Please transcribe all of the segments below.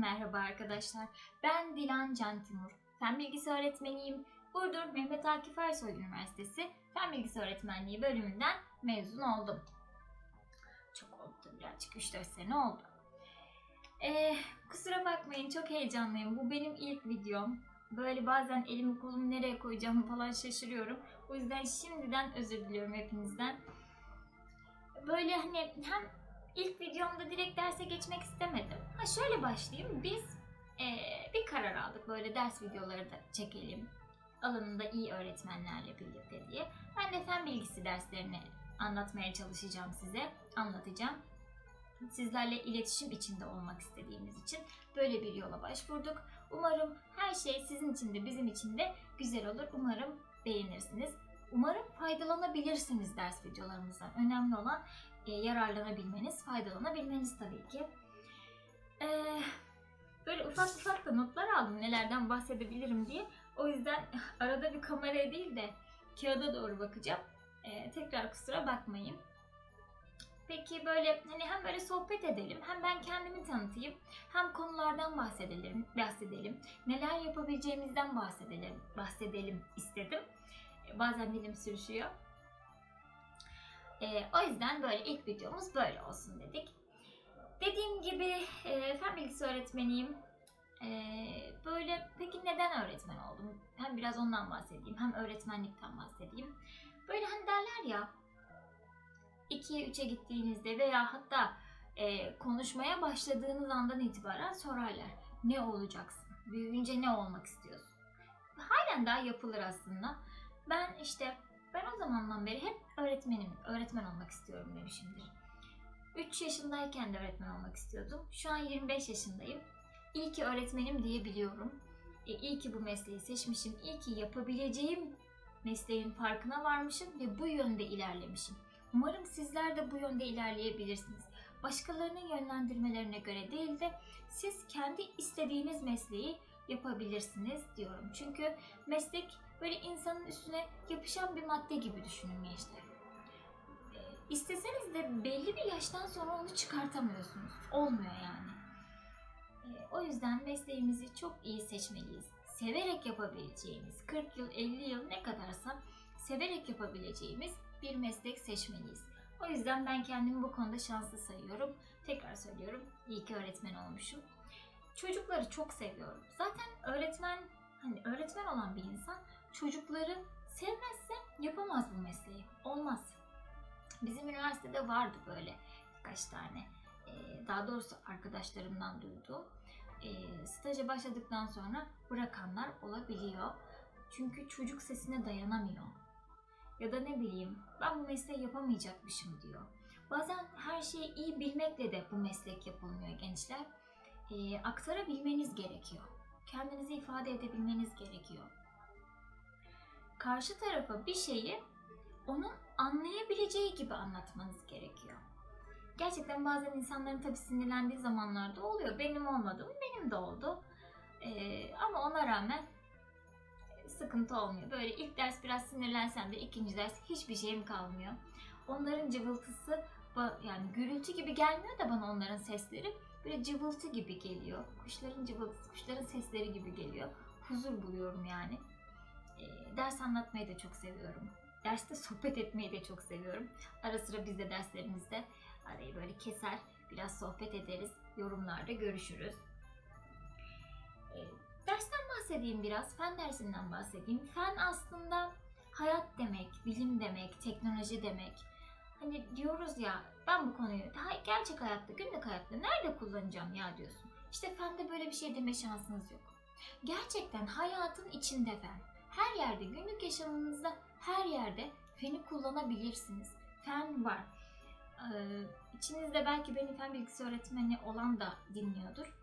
merhaba arkadaşlar. Ben Dilan Can Timur. Fen bilgisi öğretmeniyim. Burdur Mehmet Akif Ersoy Üniversitesi Fen bilgisi öğretmenliği bölümünden mezun oldum. Çok oldu birazcık 3-4 sene oldu. Ee, kusura bakmayın çok heyecanlıyım. Bu benim ilk videom. Böyle bazen elimi kolumu nereye koyacağımı falan şaşırıyorum. O yüzden şimdiden özür diliyorum hepinizden. Böyle hani hem ilk videomda direkt derse geçmek istemedim. Ha şöyle başlayayım. Biz eee, bir karar aldık. Böyle ders videoları da çekelim. Alanında iyi öğretmenlerle birlikte diye. Ben de fen bilgisi derslerini anlatmaya çalışacağım size. Anlatacağım. Sizlerle iletişim içinde olmak istediğimiz için böyle bir yola başvurduk. Umarım her şey sizin için de bizim için de güzel olur. Umarım beğenirsiniz. Umarım faydalanabilirsiniz ders videolarımızdan. Önemli olan e, yararlanabilmeniz, faydalanabilmeniz tabii ki. Ee, böyle ufak ufak da notlar aldım nelerden bahsedebilirim diye. O yüzden arada bir kameraya değil de kağıda doğru bakacağım. Ee, tekrar kusura bakmayın. Peki böyle hani hem böyle sohbet edelim, hem ben kendimi tanıtayım, hem konulardan bahsedelim, bahsedelim. Neler yapabileceğimizden bahsedelim, bahsedelim istedim. Ee, Bazen dilim sürüşüyor. Ee, o yüzden böyle ilk videomuz böyle olsun dedik. Dediğim gibi e, fen bilgisi öğretmeniyim. Ee, böyle peki neden öğretmen oldum? Hem biraz ondan bahsedeyim hem öğretmenlikten bahsedeyim. Böyle hani derler ya 2'ye 3'e gittiğinizde veya hatta e, konuşmaya başladığınız andan itibaren sorarlar. Ne olacaksın? Büyüyünce ne olmak istiyorsun? Halen daha yapılır aslında. Ben işte ben o zamandan beri hep öğretmenim, öğretmen olmak istiyorum demişimdir. 3 yaşındayken de öğretmen olmak istiyordum. Şu an 25 yaşındayım. İyi ki öğretmenim diyebiliyorum. E, iyi ki bu mesleği seçmişim. İyi ki yapabileceğim mesleğin farkına varmışım ve bu yönde ilerlemişim. Umarım sizler de bu yönde ilerleyebilirsiniz. Başkalarının yönlendirmelerine göre değil de siz kendi istediğiniz mesleği yapabilirsiniz diyorum. Çünkü meslek böyle insanın üstüne yapışan bir madde gibi düşünün gençler. İsteseniz de belli bir yaştan sonra onu çıkartamıyorsunuz. Olmuyor yani. Ee, O yüzden mesleğimizi çok iyi seçmeliyiz. Severek yapabileceğimiz, 40 yıl, 50 yıl ne kadarsa severek yapabileceğimiz bir meslek seçmeliyiz. O yüzden ben kendimi bu konuda şanslı sayıyorum. Tekrar söylüyorum, iyi ki öğretmen olmuşum. Çocukları çok seviyorum. Zaten öğretmen, hani öğretmen olan bir insan çocukları sevmezse yapamaz bu mesleği. Olmaz. Bizim üniversitede vardı böyle birkaç tane. Ee, Daha doğrusu arkadaşlarımdan duyduğum. Ee, Staja başladıktan sonra bırakanlar olabiliyor. Çünkü çocuk sesine dayanamıyor. Ya da ne bileyim ben bu mesleği yapamayacakmışım diyor. Bazen her şeyi iyi bilmekle de bu meslek yapılmıyor gençler. Ee, aktarabilmeniz gerekiyor. Kendinizi ifade edebilmeniz gerekiyor. Karşı tarafa bir şeyi onun anlayabileceği gibi anlatmanız gerekiyor. Gerçekten bazen insanların tabii sinirlendiği zamanlarda oluyor. Benim olmadı mı? Benim de oldu. Ee, ama ona rağmen sıkıntı olmuyor. Böyle ilk ders biraz sinirlensem de ikinci ders hiçbir şeyim kalmıyor. Onların cıvıltısı yani gürültü gibi gelmiyor da bana onların sesleri böyle cıvıltı gibi geliyor. Kuşların cıvıltısı, kuşların sesleri gibi geliyor. Huzur buluyorum yani. Ee, ders anlatmayı da çok seviyorum. Derste sohbet etmeyi de çok seviyorum. Ara sıra biz de derslerimizde arayı böyle keser, biraz sohbet ederiz, yorumlarda görüşürüz. Ee, dersten bahsedeyim biraz, fen dersinden bahsedeyim. Fen aslında hayat demek, bilim demek, teknoloji demek. Hani diyoruz ya ben bu konuyu daha gerçek hayatta, günlük hayatta nerede kullanacağım ya diyorsun. İşte fende böyle bir şey deme şansınız yok. Gerçekten hayatın içinde fen. Her yerde, günlük yaşamınızda her yerde feni kullanabilirsiniz. Fen var. Ee, içinizde belki beni fen bilgisi öğretmeni olan da dinliyordur.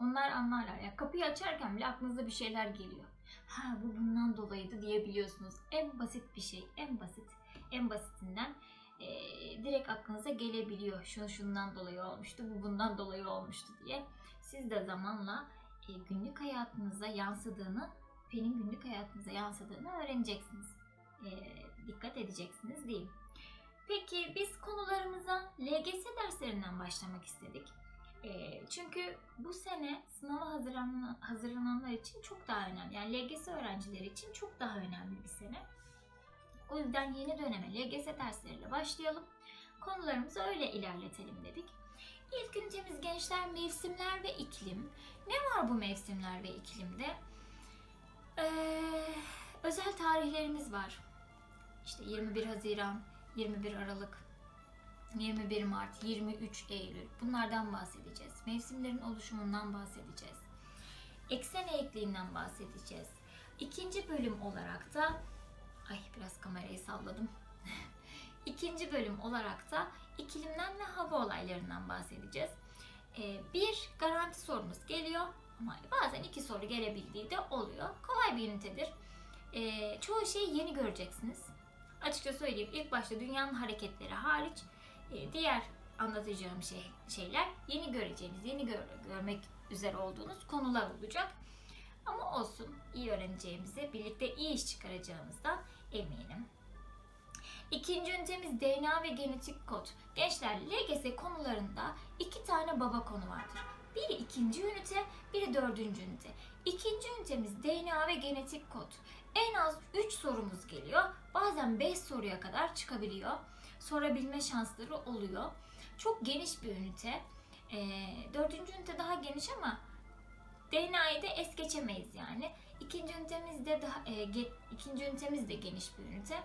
Onlar anlarlar. Ya kapıyı açarken bile aklınıza bir şeyler geliyor. Ha bu bundan dolayıydı diyebiliyorsunuz. En basit bir şey, en basit, en basitinden eee, direkt aklınıza gelebiliyor. Şunu şundan dolayı olmuştu, bu bundan dolayı olmuştu diye. Siz de zamanla e, günlük hayatınıza yansıdığını, fenin günlük hayatınıza yansıdığını öğreneceksiniz. E, dikkat edeceksiniz diyeyim. Peki biz konularımıza LGS derslerinden başlamak istedik. E, çünkü bu sene sınava hazırlanan, hazırlananlar için çok daha önemli. Yani LGS öğrencileri için çok daha önemli bir sene. O yüzden yeni döneme LGS dersleriyle başlayalım. Konularımızı öyle ilerletelim dedik. İlk ünitemiz gençler mevsimler ve iklim. Ne var bu mevsimler ve iklimde? Ee, özel tarihlerimiz var. İşte 21 Haziran, 21 Aralık, 21 Mart, 23 Eylül bunlardan bahsedeceğiz. Mevsimlerin oluşumundan bahsedeceğiz. Eksen eğikliğinden bahsedeceğiz. İkinci bölüm olarak da ay biraz kamerayı salladım. İkinci bölüm olarak da iklimden ve hava olaylarından bahsedeceğiz. Ee, bir garanti sorumuz geliyor ama bazen iki soru gelebildiği de oluyor. Kolay bir ünitedir. Ee, çoğu şeyi yeni göreceksiniz. Açıkça söyleyeyim ilk başta dünyanın hareketleri hariç e, diğer anlatacağım şey, şeyler yeni göreceğiniz, yeni gör, görmek üzere olduğunuz konular olacak. Ama olsun iyi öğreneceğimizi, birlikte iyi iş çıkaracağımızdan eminim. İkinci ünitemiz DNA ve genetik kod. Gençler LGS konularında iki tane baba konu vardır. Biri ikinci ünite, biri dördüncü ünite. İkinci ünitemiz DNA ve genetik kod. En az 3 sorumuz geliyor. Bazen 5 soruya kadar çıkabiliyor. Sorabilme şansları oluyor. Çok geniş bir ünite. Ee, dördüncü ünite daha geniş ama DNA'yı da es geçemeyiz yani. İkinci ünitemiz de daha e, ge, ikinci ünitemiz de geniş bir ünite.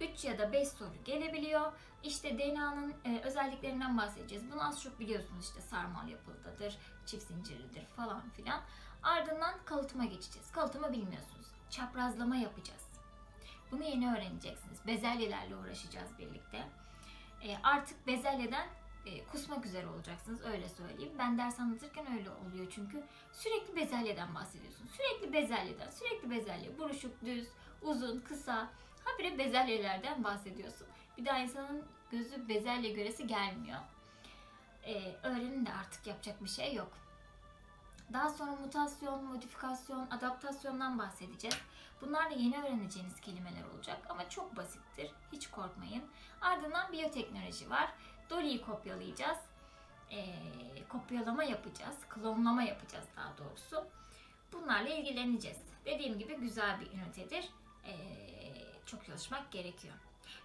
3 ya da 5 soru gelebiliyor. İşte DNA'nın e, özelliklerinden bahsedeceğiz. Bunu az çok biliyorsunuz işte sarmal yapılıdadır, çift zincirlidir falan filan. Ardından kalıtıma geçeceğiz. Kalıtımı bilmiyorsunuz. Çaprazlama yapacağız. Bunu yeni öğreneceksiniz. Bezelyelerle uğraşacağız birlikte. E, artık bezelyeden e, kusmak üzere olacaksınız öyle söyleyeyim. Ben ders anlatırken öyle oluyor çünkü sürekli bezelyeden bahsediyorsun. Sürekli bezelyeden, sürekli bezelye. Buruşuk, düz, uzun, kısa. Habire bezelyelerden bahsediyorsun. Bir daha insanın gözü bezelye göresi gelmiyor. E, öğrenin de artık yapacak bir şey yok. Daha sonra mutasyon, modifikasyon, adaptasyondan bahsedeceğiz. Bunlar da yeni öğreneceğiniz kelimeler olacak ama çok basittir. Hiç korkmayın. Ardından biyoteknoloji var. Dolly'yi kopyalayacağız. Ee, kopyalama yapacağız. Klonlama yapacağız daha doğrusu. Bunlarla ilgileneceğiz. Dediğim gibi güzel bir ünitedir. Ee, çok çalışmak gerekiyor.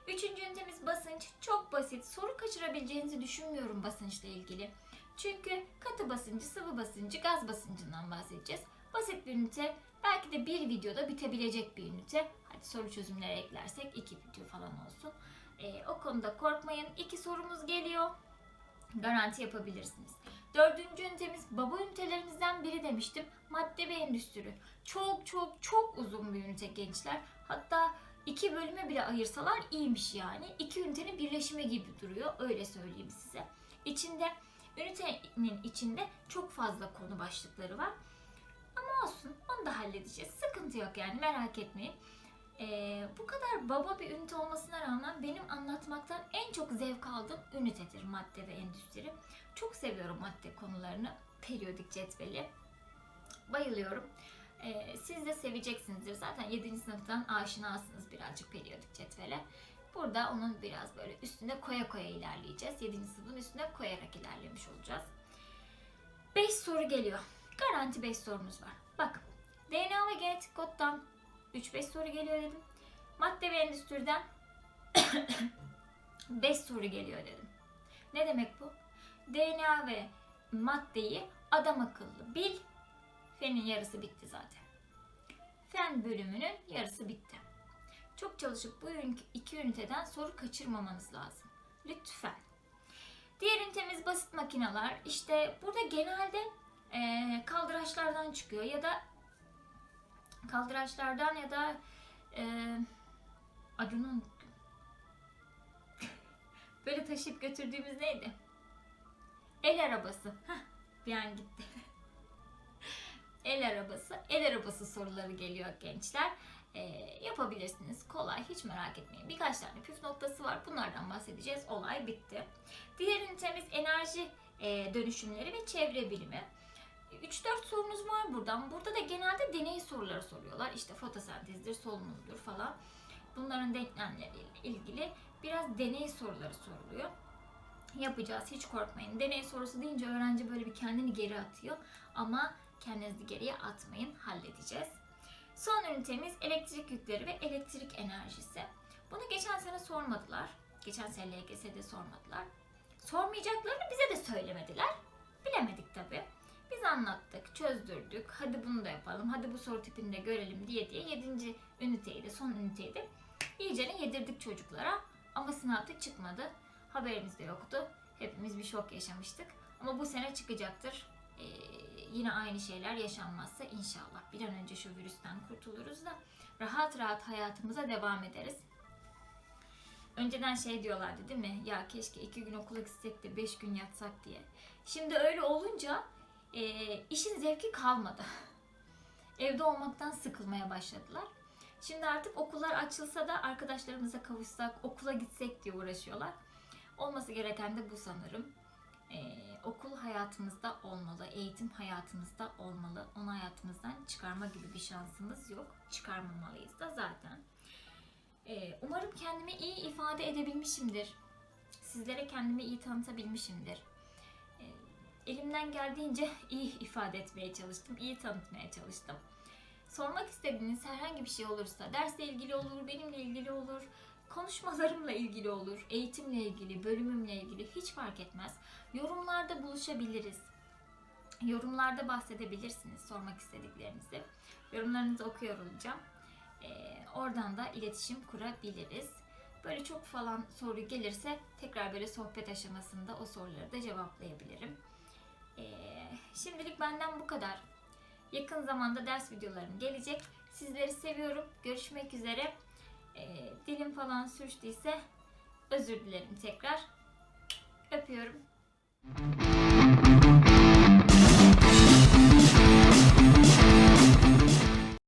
Üçüncü ünitemiz basınç. Çok basit. Soru kaçırabileceğinizi düşünmüyorum basınçla ilgili. Çünkü katı basıncı, sıvı basıncı, gaz basıncından bahsedeceğiz. Basit bir ünite. Belki de bir videoda bitebilecek bir ünite. Hadi soru çözümleri eklersek iki video falan olsun. Ee, o konuda korkmayın. İki sorumuz geliyor. Garanti yapabilirsiniz. Dördüncü ünitemiz baba ünitelerimizden biri demiştim. Madde ve endüstri. Çok çok çok uzun bir ünite gençler. Hatta iki bölüme bile ayırsalar iyiymiş yani. İki ünitenin birleşimi gibi duruyor. Öyle söyleyeyim size. İçinde ünitenin içinde çok fazla konu başlıkları var. Olsun onu da halledeceğiz. Sıkıntı yok yani merak etmeyin. Ee, bu kadar baba bir ünite olmasına rağmen benim anlatmaktan en çok zevk aldığım ünitedir madde ve endüstri. Çok seviyorum madde konularını, periyodik cetveli. Bayılıyorum. Ee, siz de seveceksinizdir. Zaten 7. sınıftan aşinasınız birazcık periyodik cetvele. Burada onun biraz böyle üstüne koya koya ilerleyeceğiz. 7. sınıfın üstüne koyarak ilerlemiş olacağız. 5 soru geliyor. Garanti 5 sorumuz var. Bak DNA ve genetik koddan 3-5 soru geliyor dedim. Madde ve endüstriden 5 soru geliyor dedim. Ne demek bu? DNA ve maddeyi adam akıllı bil. Fenin yarısı bitti zaten. Fen bölümünün yarısı bitti. Çok çalışıp bu iki üniteden soru kaçırmamanız lazım. Lütfen. Diğer ünitemiz basit makineler. İşte burada genelde e, kaldıraçlardan çıkıyor ya da kaldıraçlardan ya da e, adını. Böyle taşıyıp götürdüğümüz neydi? El arabası. Heh, bir an gitti. el arabası. El arabası soruları geliyor gençler. E, yapabilirsiniz. Kolay. Hiç merak etmeyin. Birkaç tane püf noktası var. Bunlardan bahsedeceğiz. Olay bitti. Diğer ünitemiz enerji e, dönüşümleri ve çevre bilimi. 3-4 sorunuz var buradan. Burada da genelde deney soruları soruyorlar. İşte fotosentezdir, solunumdur falan. Bunların denklemleriyle ilgili biraz deney soruları soruluyor. yapacağız. Hiç korkmayın. Deney sorusu deyince öğrenci böyle bir kendini geri atıyor. Ama kendinizi geriye atmayın. Halledeceğiz. Son ünitemiz elektrik yükleri ve elektrik enerjisi. Bunu geçen sene sormadılar. Geçen sene LGS'de sormadılar. Sormayacaklarını bize de söylemediler. Bilemedik tabi. Biz anlattık, çözdürdük. Hadi bunu da yapalım, hadi bu soru tipini de görelim diye diye 7. üniteyi de son üniteyi de iyicene yedirdik çocuklara. Ama sınavda çıkmadı. Haberimiz de yoktu. Hepimiz bir şok yaşamıştık. Ama bu sene çıkacaktır. Ee, yine aynı şeyler yaşanmazsa inşallah. Bir an önce şu virüsten kurtuluruz da rahat rahat hayatımıza devam ederiz. Önceden şey diyorlardı değil mi? Ya keşke iki gün okula gitsek de beş gün yatsak diye. Şimdi öyle olunca e, işin zevki kalmadı. Evde olmaktan sıkılmaya başladılar. Şimdi artık okullar açılsa da arkadaşlarımıza kavuşsak, okula gitsek diye uğraşıyorlar. Olması gereken de bu sanırım. Ee, okul hayatımızda olmalı, eğitim hayatımızda olmalı. Onu hayatımızdan çıkarma gibi bir şansımız yok. Çıkarmamalıyız da zaten. Ee, umarım kendimi iyi ifade edebilmişimdir. Sizlere kendimi iyi tanıtabilmişimdir. Elimden geldiğince iyi ifade etmeye çalıştım, iyi tanıtmaya çalıştım. Sormak istediğiniz herhangi bir şey olursa, dersle ilgili olur, benimle ilgili olur, konuşmalarımla ilgili olur, eğitimle ilgili, bölümümle ilgili hiç fark etmez. Yorumlarda buluşabiliriz. Yorumlarda bahsedebilirsiniz sormak istediklerinizi. Yorumlarınızı okuyor olacağım. Ee, oradan da iletişim kurabiliriz. Böyle çok falan soru gelirse tekrar böyle sohbet aşamasında o soruları da cevaplayabilirim. Ee, şimdilik benden bu kadar. Yakın zamanda ders videolarım gelecek. Sizleri seviyorum. Görüşmek üzere. Ee, dilim falan sürçtüyse özür dilerim tekrar. Öpüyorum.